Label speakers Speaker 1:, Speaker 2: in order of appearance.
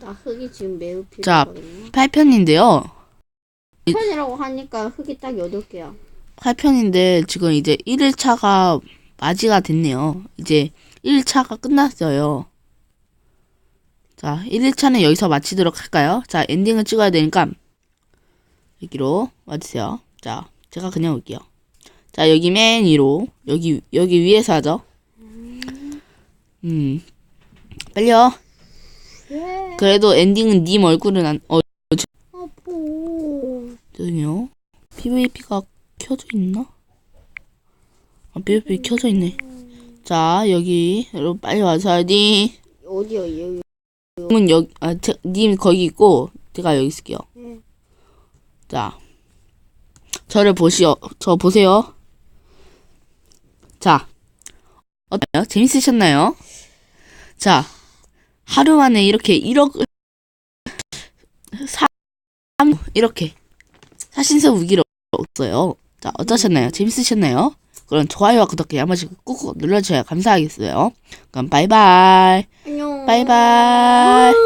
Speaker 1: 나 흙이 지금 매우
Speaker 2: 자.
Speaker 1: 필요하거든요.
Speaker 2: 8편인데요.
Speaker 1: 편이라고 하니까 흙이 딱 8개야.
Speaker 2: 8편인데 지금 이제 1일차가 맞이가 됐네요. 이제 1일차가 끝났어요. 자, 1일차는 여기서 마치도록 할까요? 자, 엔딩을 찍어야 되니까 여기로 와주세요. 자, 제가 그냥 올게요. 자, 여기 맨 위로 여기 여기 위에서 하죠. 음, 빨리요.
Speaker 1: 왜?
Speaker 2: 그래도 엔딩은 님 얼굴은 안 어,
Speaker 1: 아포.
Speaker 2: 저요. PVP가 켜져 있나? 아, PVP 켜져 있네. 자, 여기 여러분 빨리 와서 하디.
Speaker 1: 어디요? 여기.
Speaker 2: 님은 여기 아, 제, 님 거기 있고 제가 여기 있을게요.
Speaker 1: 네.
Speaker 2: 자, 저를 보시오. 저 보세요. 자, 어때요? 재밌으셨나요? 자, 하루 만에 이렇게 1억 사 이렇게 사신서 무기를 얻었어요. 자, 어떠셨나요? 재밌으셨나요? 그럼 좋아요와 구독 한 번씩 꾹꾹 눌러주셔야 감사하겠어요. 그럼 바이바이.
Speaker 1: 안녕.
Speaker 2: 바이바이.